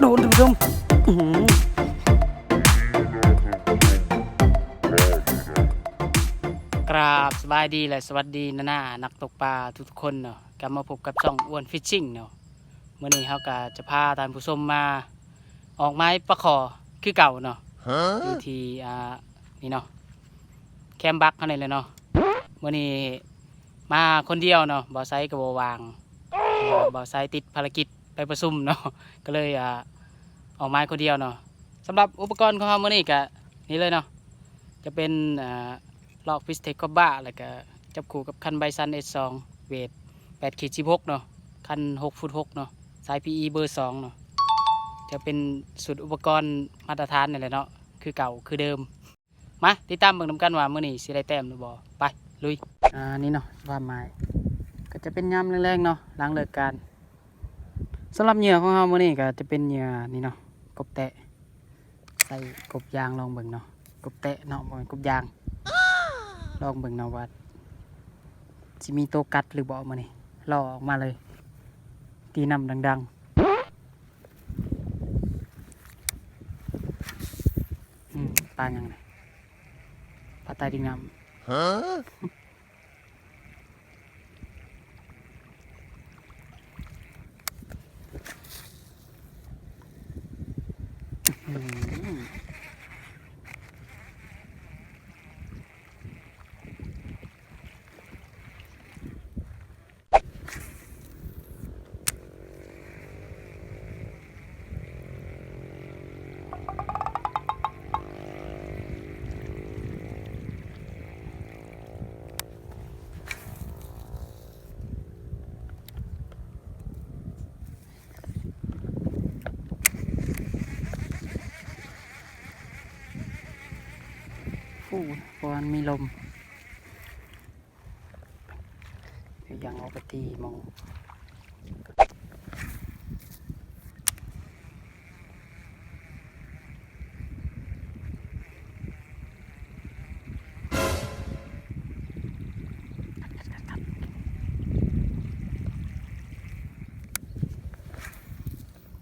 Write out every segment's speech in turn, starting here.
โดนโาบสบายดีและสวัสดีนานานักตกปลาทุกๆคนเนาะกลับมาพบกับช่องอ้วนฟิชชิ่งเนาะเมื่อนี้เขาก็จะพาท่านผู้ชมมา ออกไม้ปลาขอคือเก่าเนาะอยู่ที่อ่านี่เนาะแคมป์บักเขาเนี่ยเลยเนาะเมื่อนี้มาคนเดียวเนาะบ่าวไซกับบวางเพราะว่าบ่าวไซติดภารกิจไปประชุมเนาะก็เลยอ่าออกไม้คนเดียวเนาะสำหรับอุปกรณ์ของเราเมื่อนี้ก็นี่เลยเนาะจะเป็นอ่า ลอกฟิสเทคกบ้าแล้วก็จับคู่กับคันไบซันเอสองเวท8ขีด16เนาะคัน6ฟุต6เนาะสาย PE เบอร์2เนาะจะเป็นสุดอุปกรณ์มาตรฐานนี่แหละเนาะคือเก่าคือเดิม มาติดตามเบิ่งน้ำกันว่ามื้อนี้สิได้แต้มหรือบ่ไปลุยอ่านี่เนาะว่าไม้ก็จะเป็นยามแรงๆเนาะหลังเลิกการสำหรับเหยื่อของเรามื้อนี้ก็จะเป็นเหยื่อนี่เนาะกบแตะใส่กบยางลองเบิ่งเนาะกบแตะเนาะบ่แม่นกบยาง ลองเบิ่งเนาะว่าสิมีตัวกัดหรือบ่มื้อนี้รอออกมาเลย ตีน้ำดัง ๆ อืมปลาหยังไงปลาใต้ดินน้ำอืมฟู มันมีลมยวยังเอาไปตีมอง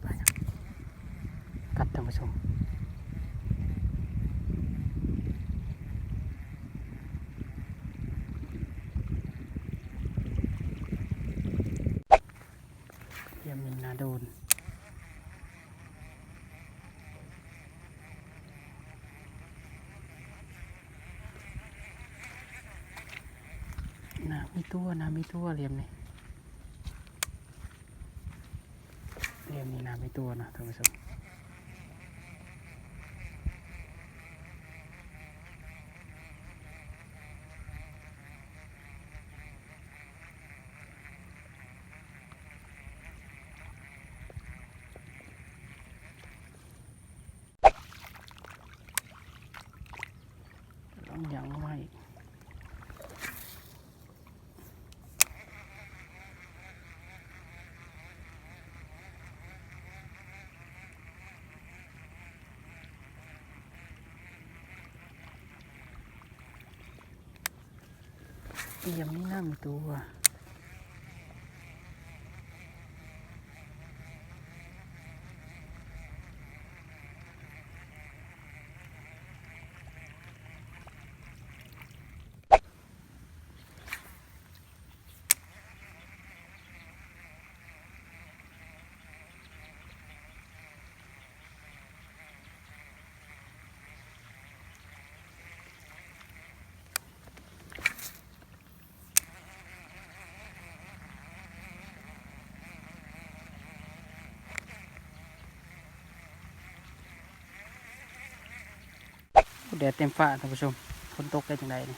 ไปนะกัดท่านผู้ชม ยมีนาโดนนามีตัวนามีตัวเรียมนี่เรียมนี่นามีตัวนะท่านผู้ชม ต้องยังไม่เอี่ยมนี่น่ามีตัว แดดเต็มฟ้าท่านผู้ชมฝนตกได้จังไดนี่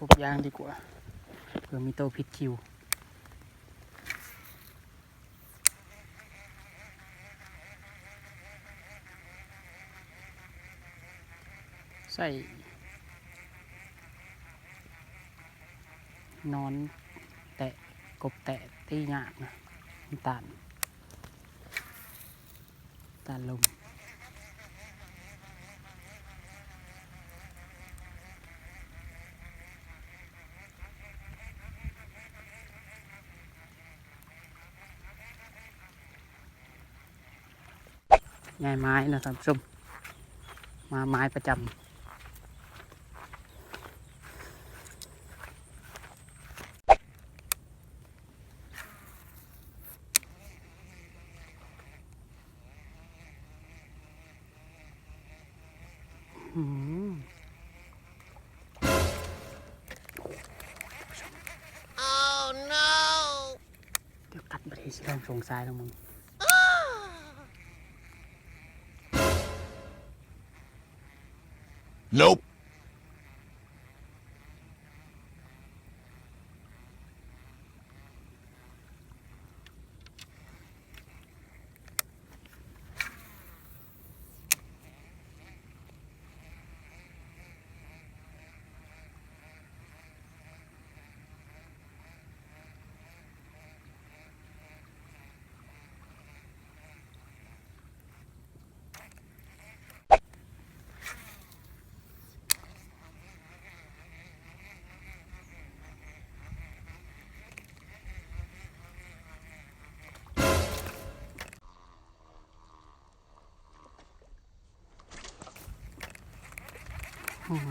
กบยางดีกว่าเพื่อมีโตพิดคิว ใส่นอนแตะกบแตะตีหยากนะตาลน้ำตาลลมง่ายไม้นะท่านผู้ชมมาไม้ประจำ Oh no! เดี๋ยวกัดไปที่สิลองสงสายแล้วมึง Nope. Oh no!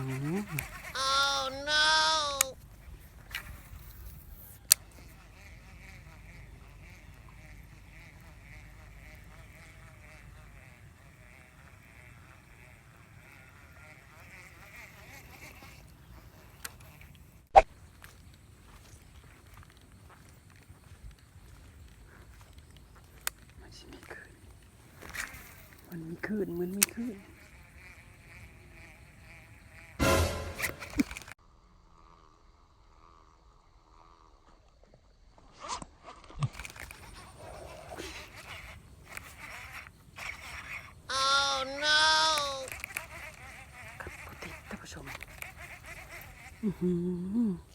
มันสิมีคืนมันมีคืน Oh no! กับปกติท่านผู้ชม อื้อ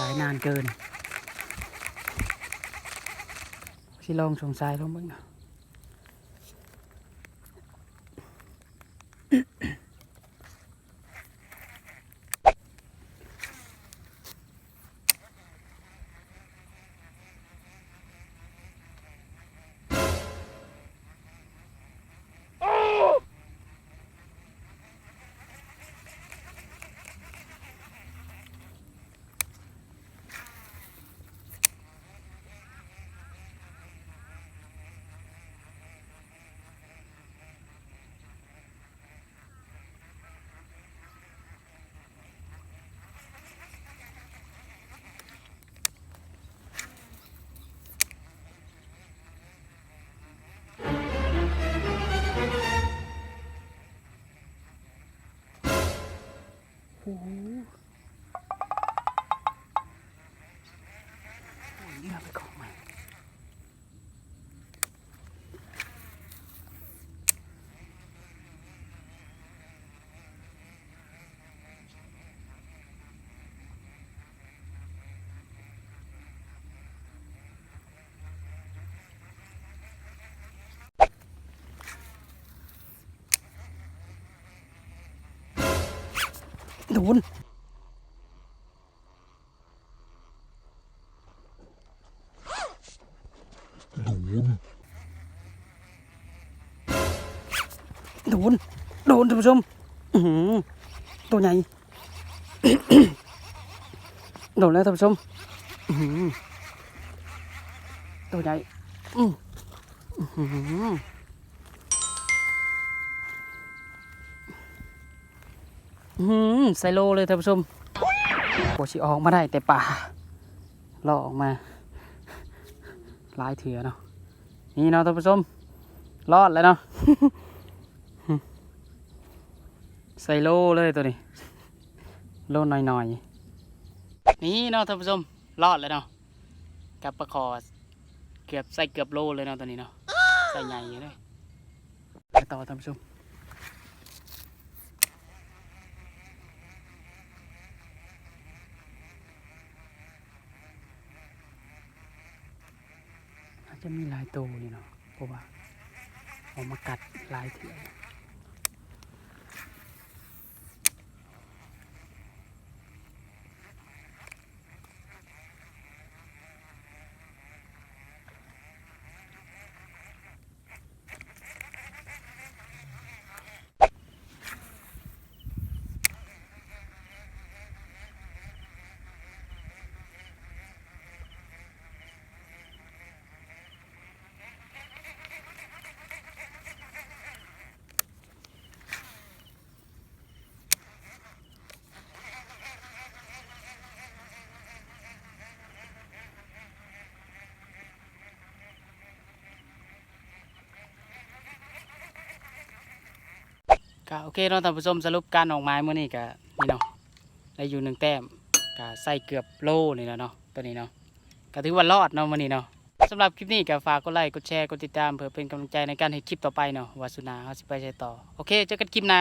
สงสัยนานเกิน สิลองสงสายลงบ้างนะ โอ้โหโอ้ยนี่เราไปของใหม่ โดน Noon. โดนโดนท่านผู้ชมอื้อหือตัวใหญ่โดนแล้วท่านผู้ชมอื้อหือตัวใหญ่ อื้อ ไซโลเลยท่านผู้ชมโอชิออกมาได้แต่ป่าล่อออกมาลายเถื่อเนาะนี่เนาะท่านผู้ชมรอดแล้วเนาะใส่โลเลยตัวนี้ โลหน่อยๆ นี่เนาะท่านผู้ชมรอดแล้วเนาะกับปลาคอเกือบใส่เกือบโลเลยเนาะตัวนี้เนาะใส่ใหญ่เลยไปต่อท่านผู้ชม จะมีหลายตัวนี่เนาะเพราะว่าออกมากัดหลายเถื่อ ก็โอเคเนาะท่านผู้ชมสรุปการออกไม้เมื่อนี้ก็นี่เนาะได้อยู่หนึ่งแต้มก็ใส่เกือบโลนี่แล้วเนาะตัวนี้เนาะก็ถือว่ารอดเนาะมื่อนี้เนาะสำหรับคลิปนี้ก็ฝากกดไลค์กดแชร์กดติดตามเพื่อเป็นกำลังใจในการให้คลิปต่อไปเนาะวาสุนาเขาสิไปใช้ต่อโอเคเจอกันคลิปหน้า